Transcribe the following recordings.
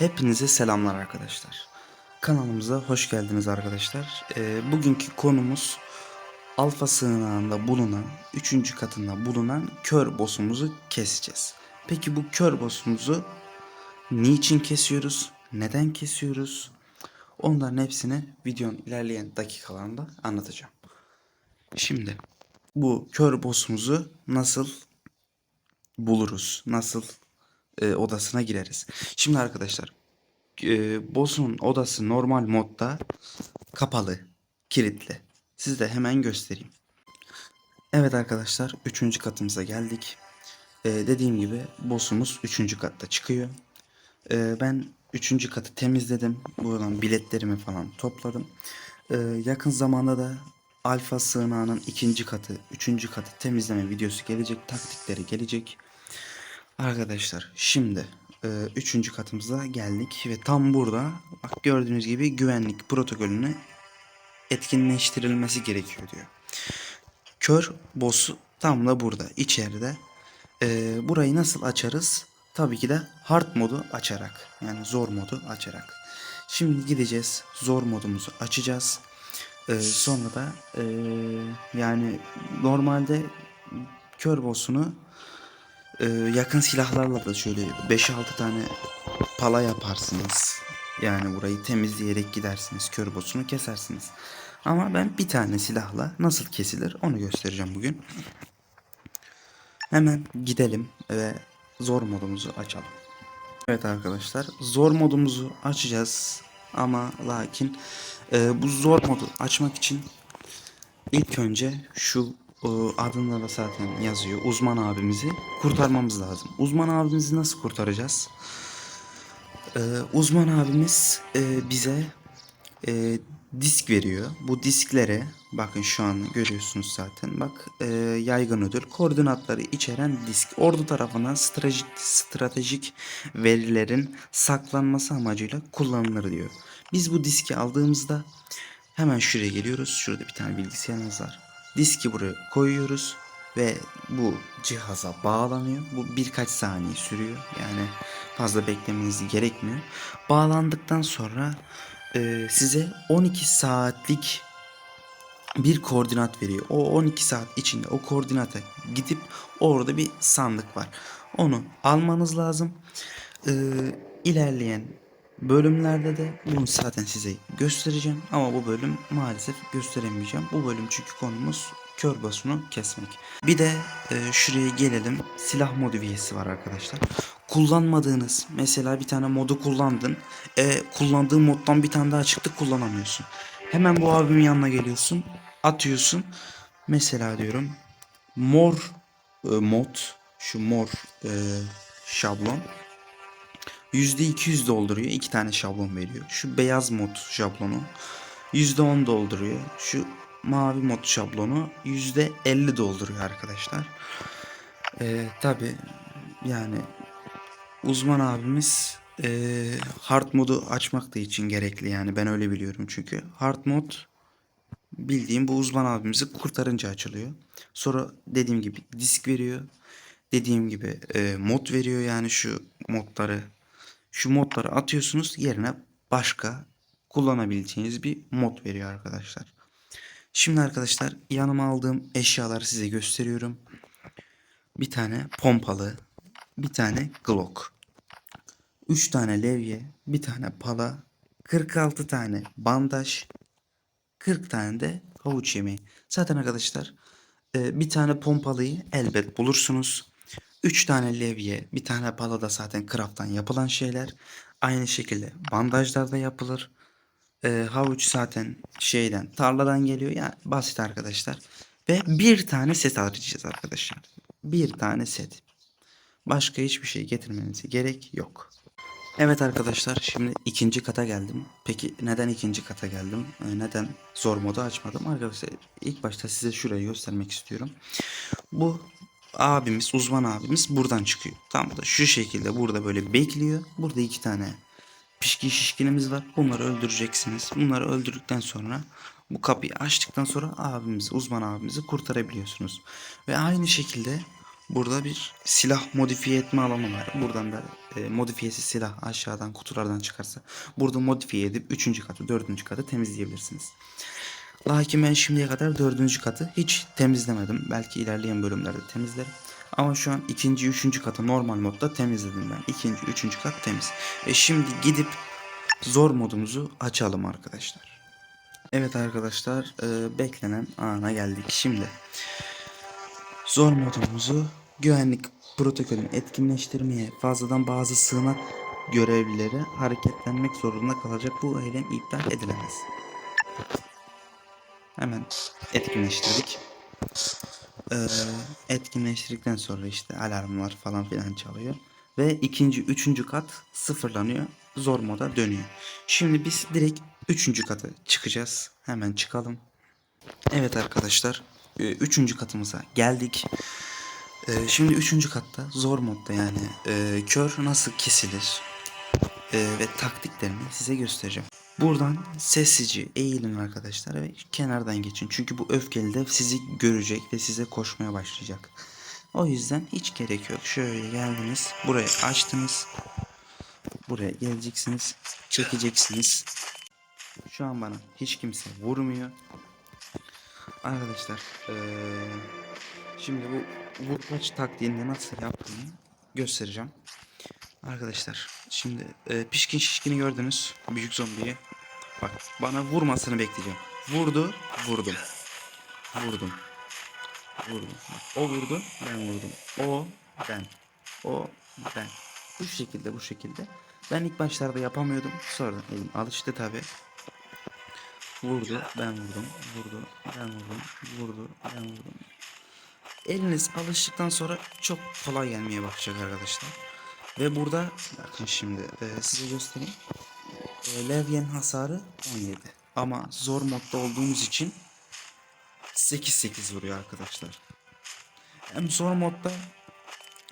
Hepinize selamlar arkadaşlar. Kanalımıza hoş geldiniz arkadaşlar. Ee, bugünkü konumuz alfa sığınağında bulunan 3. katında bulunan kör boss'umuzu keseceğiz. Peki bu kör boss'umuzu niçin kesiyoruz? Neden kesiyoruz? Onların hepsini videonun ilerleyen dakikalarında anlatacağım. Şimdi bu kör boss'umuzu nasıl buluruz? Nasıl e, odasına gireriz? Şimdi arkadaşlar e, boss'un odası normal modda kapalı, kilitli. Size hemen göstereyim. Evet arkadaşlar 3. katımıza geldik. E, dediğim gibi boss'umuz 3. katta çıkıyor. E, ben 3. katı temizledim. Buradan biletlerimi falan topladım. E, yakın zamanda da alfa sığınağının ikinci katı, üçüncü katı temizleme videosu gelecek. Taktikleri gelecek. Arkadaşlar şimdi e, üçüncü katımıza geldik ve tam burada bak gördüğünüz gibi güvenlik protokolünü etkinleştirilmesi gerekiyor diyor. Kör boss'u tam da burada içeride. E, burayı nasıl açarız? Tabii ki de hard modu açarak yani zor modu açarak. Şimdi gideceğiz zor modumuzu açacağız. E, sonra da e, yani normalde kör boss'unu ee, yakın silahlarla da şöyle 5-6 tane pala yaparsınız. Yani burayı temizleyerek gidersiniz. Kör boss'unu kesersiniz. Ama ben bir tane silahla nasıl kesilir onu göstereceğim bugün. Hemen gidelim ve zor modumuzu açalım. Evet arkadaşlar zor modumuzu açacağız. Ama lakin e, bu zor modu açmak için ilk önce şu adında da zaten yazıyor. Uzman abimizi kurtarmamız lazım. Uzman abimizi nasıl kurtaracağız? Ee, uzman abimiz e, bize e, disk veriyor. Bu disklere bakın şu an görüyorsunuz zaten. Bak e, yaygın ödül koordinatları içeren disk. Ordu tarafından stratejik, stratejik verilerin saklanması amacıyla kullanılır diyor. Biz bu diski aldığımızda hemen şuraya geliyoruz. Şurada bir tane bilgisayarımız var. Diski buraya koyuyoruz ve bu cihaza bağlanıyor. Bu birkaç saniye sürüyor. Yani fazla beklemeniz gerekmiyor. Bağlandıktan sonra e, size 12 saatlik bir koordinat veriyor. O 12 saat içinde o koordinata gidip orada bir sandık var. Onu almanız lazım. Ee, ilerleyen bölümlerde de bunu zaten size göstereceğim. Ama bu bölüm maalesef gösteremeyeceğim. Bu bölüm çünkü konumuz kör basunu kesmek. Bir de e, şuraya gelelim. Silah modifiyesi var arkadaşlar. Kullanmadığınız mesela bir tane modu kullandın. E, kullandığın moddan bir tane daha çıktı kullanamıyorsun. Hemen bu abimin yanına geliyorsun. Atıyorsun. Mesela diyorum mor e, mod şu mor e, şablon %200 dolduruyor. iki tane şablon veriyor. Şu beyaz mod şablonu %10 dolduruyor. Şu mavi mod şablonu %50 dolduruyor arkadaşlar. Ee, Tabi yani uzman abimiz e, hard modu açmak da için gerekli yani ben öyle biliyorum çünkü hard mod bildiğim bu uzman abimizi kurtarınca açılıyor. Sonra dediğim gibi disk veriyor. Dediğim gibi e, mod veriyor yani şu modları şu modları atıyorsunuz yerine başka kullanabileceğiniz bir mod veriyor arkadaşlar. Şimdi arkadaşlar yanıma aldığım eşyaları size gösteriyorum. Bir tane pompalı, bir tane Glock, 3 tane levye, bir tane pala, 46 tane bandaj, 40 tane de havuç yemeği. Zaten arkadaşlar e, bir tane pompalıyı elbet bulursunuz. 3 tane levye, bir tane pala da zaten craft'tan yapılan şeyler. Aynı şekilde bandajlar da yapılır. E, havuç zaten şeyden tarladan geliyor. Yani basit arkadaşlar. Ve bir tane set arayacağız arkadaşlar. Bir tane set. Başka hiçbir şey getirmenize gerek yok. Evet arkadaşlar şimdi ikinci kata geldim. Peki neden ikinci kata geldim? Ee, neden zor modu açmadım? Arkadaşlar ilk başta size şurayı göstermek istiyorum. Bu abimiz uzman abimiz buradan çıkıyor. Tam da şu şekilde burada böyle bekliyor. Burada iki tane pişkin şişkinimiz var. Bunları öldüreceksiniz. Bunları öldürdükten sonra bu kapıyı açtıktan sonra abimizi uzman abimizi kurtarabiliyorsunuz. Ve aynı şekilde Burada bir silah modifiye etme alanı var. Buradan da e, modifiyesiz silah aşağıdan kutulardan çıkarsa burada modifiye edip 3. katı 4. katı temizleyebilirsiniz. Lakin ben şimdiye kadar 4. katı hiç temizlemedim. Belki ilerleyen bölümlerde temizlerim. Ama şu an ikinci, üçüncü katı normal modda temizledim ben. İkinci, üçüncü kat temiz. Ve şimdi gidip zor modumuzu açalım arkadaşlar. Evet arkadaşlar e, beklenen ana geldik. Şimdi zor modumuzu güvenlik protokolünü etkinleştirmeye fazladan bazı sığınak görevlileri hareketlenmek zorunda kalacak bu eylem iptal edilemez. Hemen etkinleştirdik. Ee, etkinleştirdikten sonra işte alarmlar falan filan çalıyor. Ve ikinci, üçüncü kat sıfırlanıyor. Zor moda dönüyor. Şimdi biz direkt üçüncü katı çıkacağız. Hemen çıkalım. Evet arkadaşlar. e, Üçüncü katımıza geldik. E, Şimdi üçüncü katta zor modda yani e, kör nasıl kesilir e, ve taktiklerini size göstereceğim. Buradan sessizce eğilin arkadaşlar ve kenardan geçin. Çünkü bu öfkeli de sizi görecek ve size koşmaya başlayacak. O yüzden hiç gerek yok. Şöyle geldiniz. Burayı açtınız. Buraya geleceksiniz. Çekeceksiniz. Şu an bana hiç kimse vurmuyor. Arkadaşlar eee, şimdi bu vurkaç taktiğini nasıl yaptığını göstereceğim. Arkadaşlar şimdi eee, pişkin şişkini gördünüz. Büyük zombiyi. Bak bana vurmasını bekleyeceğim. Vurdu, vurdum. Vurdum. Vurdum. O vurdu, ben vurdum. O, ben. O, ben. Bu şekilde, bu şekilde. Ben ilk başlarda yapamıyordum. Sonradan elim alıştı tabi. Vurdu, ben vurdum. Vurdu, ben vurdum. Vurdu, ben vurdum. Eliniz alıştıktan sonra çok kolay gelmeye başlayacak arkadaşlar. Ve burada bakın şimdi e, size göstereyim. E, Levyen hasarı 17. Ama zor modda olduğumuz için 8-8 vuruyor arkadaşlar. Hem zor modda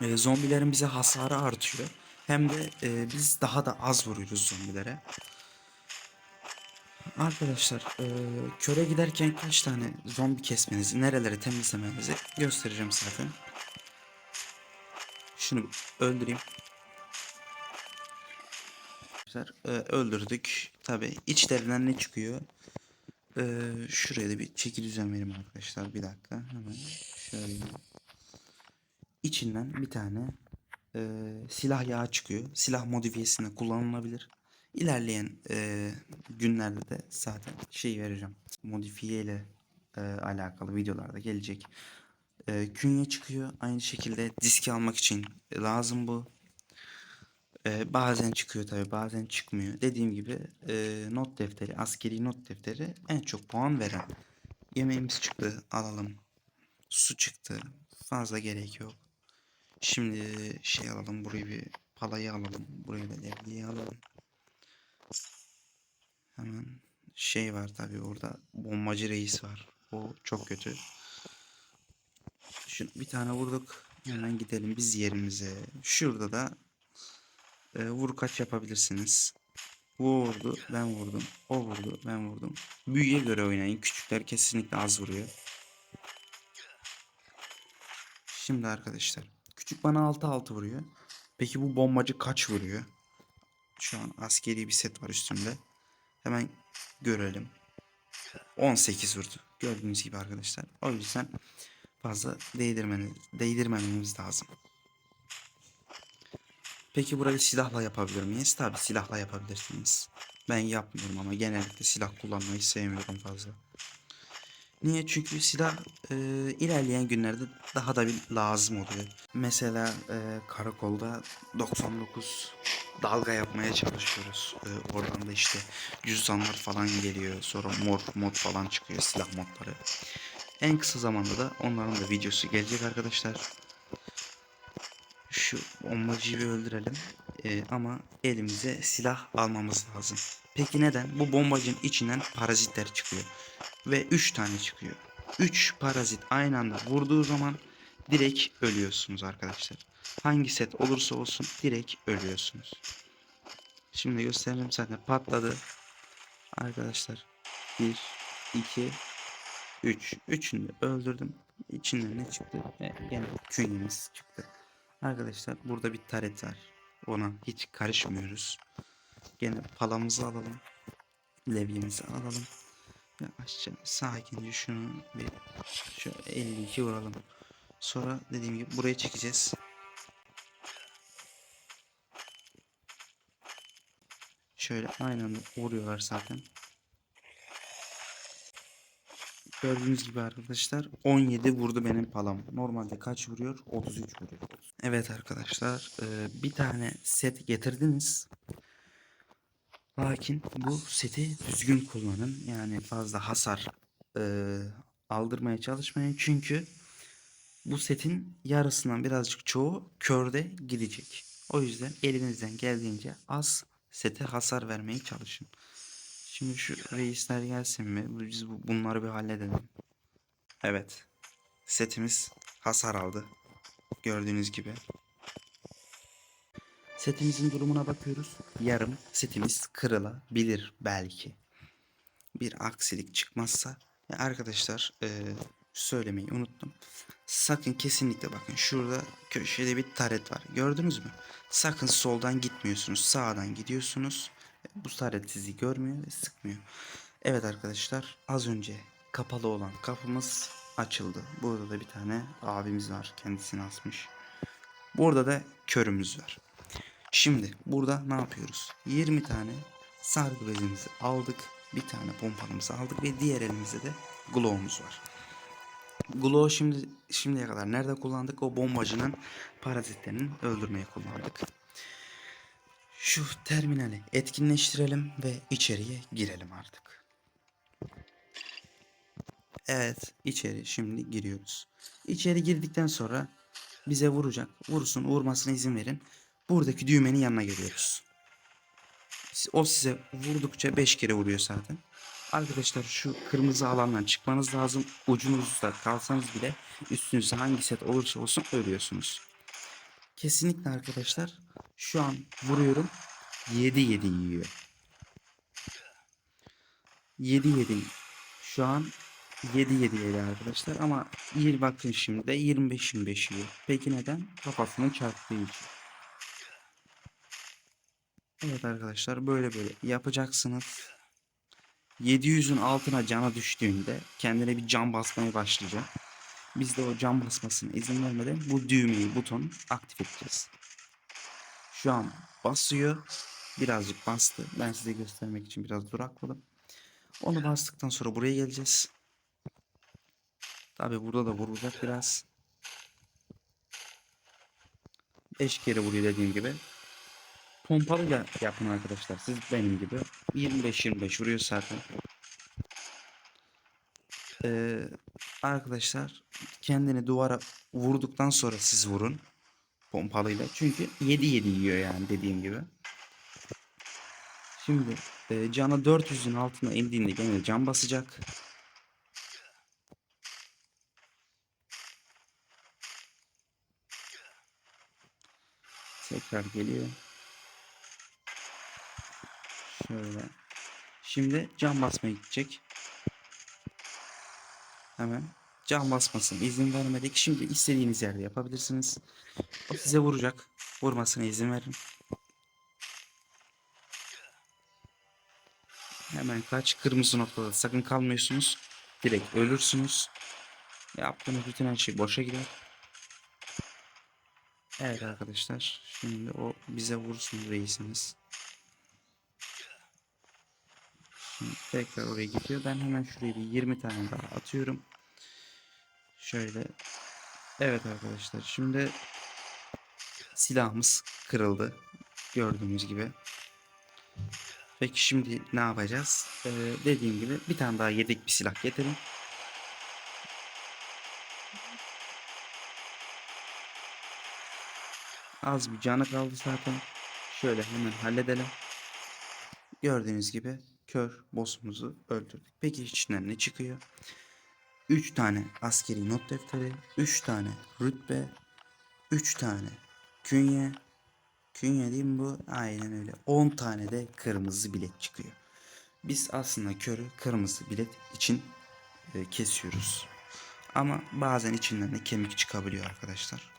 e, zombilerin bize hasarı artıyor. Hem de e, biz daha da az vuruyoruz zombilere. Arkadaşlar e, köre giderken kaç tane zombi kesmenizi, nereleri temizlemenizi göstereceğim zaten. Şunu öldüreyim. Arkadaşlar e, öldürdük. Tabi içlerinden ne çıkıyor? E, şuraya da bir çeki düzen vereyim arkadaşlar. Bir dakika hemen şöyle. İçinden bir tane e, silah yağı çıkıyor. Silah modifiyesinde kullanılabilir. İlerleyen e, günlerde de zaten şey vereceğim. Modifiye ile e, alakalı videolarda gelecek. E, künye çıkıyor. Aynı şekilde diski almak için lazım bu. E, bazen çıkıyor tabi bazen çıkmıyor. Dediğim gibi e, not defteri, askeri not defteri en çok puan veren. Yemeğimiz çıktı alalım. Su çıktı. Fazla gerek yok. Şimdi şey alalım burayı bir palayı alalım. Burayı da levyeyi alalım. Hemen şey var tabi orada bombacı reis var. O çok kötü. Şu bir tane vurduk. Hemen gidelim biz yerimize. Şurada da e, vur kaç yapabilirsiniz. Vurdu, ben vurdum. O vurdu, ben vurdum. Büyüye göre oynayın. Küçükler kesinlikle az vuruyor. Şimdi arkadaşlar. Küçük bana 6-6 vuruyor. Peki bu bombacı kaç vuruyor? Şu an askeri bir set var üstümde. Hemen görelim. 18 vurdu. Gördüğünüz gibi arkadaşlar. O yüzden fazla değdirmeniz, değdirmememiz lazım. Peki burayı silahla yapabilir miyiz? Tabi silahla yapabilirsiniz. Ben yapmıyorum ama genellikle silah kullanmayı sevmiyorum fazla. Niye? Çünkü silah e, ilerleyen günlerde daha da bir lazım oluyor. Mesela e, karakolda 99 dalga yapmaya çalışıyoruz. E, oradan da işte cüzdanlar falan geliyor. Sonra mor mod falan çıkıyor silah modları. En kısa zamanda da onların da videosu gelecek arkadaşlar. Şu bombacıyı bir öldürelim. E, ama elimize silah almamız lazım. Peki neden? Bu bombacının içinden parazitler çıkıyor. Ve 3 tane çıkıyor. 3 parazit aynı anda vurduğu zaman direkt ölüyorsunuz arkadaşlar. Hangi set olursa olsun direkt ölüyorsunuz. Şimdi göstereceğim zaten patladı. Arkadaşlar 1 2 3 üçünü öldürdüm. İçinden ne çıktı? Ve gene künyemiz çıktı. Arkadaşlar burada bir taret var. Ona hiç karışmıyoruz. Gene palamızı alalım. Levyemizi alalım. Yavaşça sakince şunu bir şu 52 vuralım. Sonra dediğim gibi buraya çekeceğiz. Şöyle aynı anda vuruyorlar zaten. Gördüğünüz gibi arkadaşlar 17 vurdu benim palam. Normalde kaç vuruyor? 33 vuruyor. Evet arkadaşlar e, bir tane set getirdiniz. Lakin bu seti düzgün kullanın. Yani fazla hasar e, aldırmaya çalışmayın. Çünkü bu setin yarısından birazcık çoğu körde gidecek. O yüzden elinizden geldiğince az sete hasar vermeye çalışın. Şimdi şu reisler gelsin mi? Biz bu- bunları bir halledelim. Evet. Setimiz hasar aldı. Gördüğünüz gibi. Setimizin durumuna bakıyoruz. Yarım setimiz kırılabilir belki. Bir aksilik çıkmazsa. Arkadaşlar eee, söylemeyi unuttum. Sakın kesinlikle bakın şurada köşede bir taret var. Gördünüz mü? Sakın soldan gitmiyorsunuz. Sağdan gidiyorsunuz. Bu taret sizi görmüyor ve sıkmıyor. Evet arkadaşlar az önce kapalı olan kapımız açıldı. Burada da bir tane abimiz var. Kendisini asmış. Burada da körümüz var. Şimdi burada ne yapıyoruz? 20 tane sargı bezimizi aldık. Bir tane pompalımızı aldık ve diğer elimizde de glow'umuz var. Glow şimdi şimdiye kadar nerede kullandık? O bombacının parazitlerini öldürmeye kullandık. Şu terminali etkinleştirelim ve içeriye girelim artık. Evet, içeri şimdi giriyoruz. İçeri girdikten sonra bize vuracak. Vursun, vurmasına izin verin. Buradaki düğmenin yanına geliyoruz. O size vurdukça 5 kere vuruyor zaten. Arkadaşlar şu kırmızı alandan çıkmanız lazım. Ucunuzda kalsanız bile üstünüzde hangi set olursa olsun ölüyorsunuz. Kesinlikle arkadaşlar şu an vuruyorum 7 7 yiyor. 7 7 şu an 7 7 yedi arkadaşlar ama iyi bakın şimdi de 25 25 yiyor. Peki neden? Kafasının çarptığı için. Evet arkadaşlar böyle böyle yapacaksınız. 700'ün altına cana düştüğünde kendine bir can basmaya başlayacak. Biz de o can basmasına izin vermeden bu düğmeyi butonu aktif edeceğiz. Şu an basıyor. Birazcık bastı. Ben size göstermek için biraz durakladım. Onu bastıktan sonra buraya geleceğiz. Tabi burada da vuracak biraz. 5 kere vuruyor dediğim gibi. Pompalıyla yapın arkadaşlar. Siz benim gibi. 25-25 vuruyor zaten. Ee, arkadaşlar kendini duvara vurduktan sonra siz vurun. Pompalıyla. Çünkü 7-7 yiyor yani dediğim gibi. Şimdi e, canı 400'ün altına indiğinde gene can basacak. Tekrar geliyor. Şöyle. Şimdi cam basmaya gidecek. Hemen cam basmasına izin vermedik. Şimdi istediğiniz yerde yapabilirsiniz. O size vuracak. Vurmasına izin verin. Hemen kaç kırmızı noktada sakın kalmıyorsunuz. Direkt ölürsünüz. Yaptığınız bütün her şey boşa gider. Evet arkadaşlar. Şimdi o bize vursun reisimiz. Şimdi tekrar oraya gidiyor. Ben hemen şuraya bir 20 tane daha atıyorum. Şöyle. Evet arkadaşlar. Şimdi silahımız kırıldı. Gördüğünüz gibi. Peki şimdi ne yapacağız? Ee, dediğim gibi bir tane daha yedek bir silah getirin. Az bir canı kaldı zaten. Şöyle hemen halledelim. Gördüğünüz gibi kör boss'umuzu öldürdük. Peki içinden ne çıkıyor? 3 tane askeri not defteri, 3 tane rütbe, 3 tane künye. Künye değil mi bu? Aynen öyle. 10 tane de kırmızı bilet çıkıyor. Biz aslında körü kırmızı bilet için e, kesiyoruz. Ama bazen içinden de kemik çıkabiliyor arkadaşlar.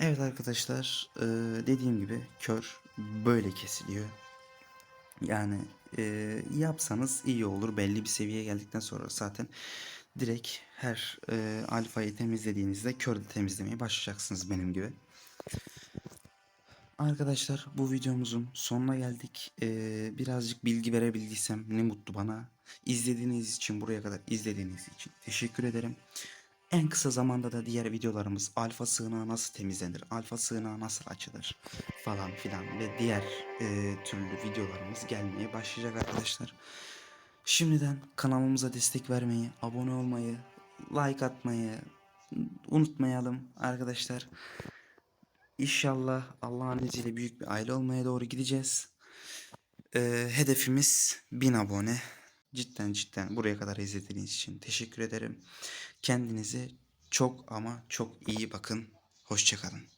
Evet arkadaşlar e, dediğim gibi kör böyle kesiliyor. Yani e, yapsanız iyi olur. Belli bir seviyeye geldikten sonra zaten direkt her e, alfayı temizlediğinizde kör de temizlemeye başlayacaksınız benim gibi. Arkadaşlar bu videomuzun sonuna geldik. Ee, birazcık bilgi verebildiysem ne mutlu bana. İzlediğiniz için buraya kadar izlediğiniz için teşekkür ederim. En kısa zamanda da diğer videolarımız alfa sığınağı nasıl temizlenir, alfa sığınağı nasıl açılır falan filan ve diğer e, türlü videolarımız gelmeye başlayacak arkadaşlar. Şimdiden kanalımıza destek vermeyi, abone olmayı, like atmayı unutmayalım arkadaşlar. İnşallah Allah'ın izniyle büyük bir aile olmaya doğru gideceğiz. Ee, hedefimiz 1000 abone. Cidden cidden buraya kadar izlediğiniz için teşekkür ederim. Kendinize çok ama çok iyi bakın. Hoşçakalın.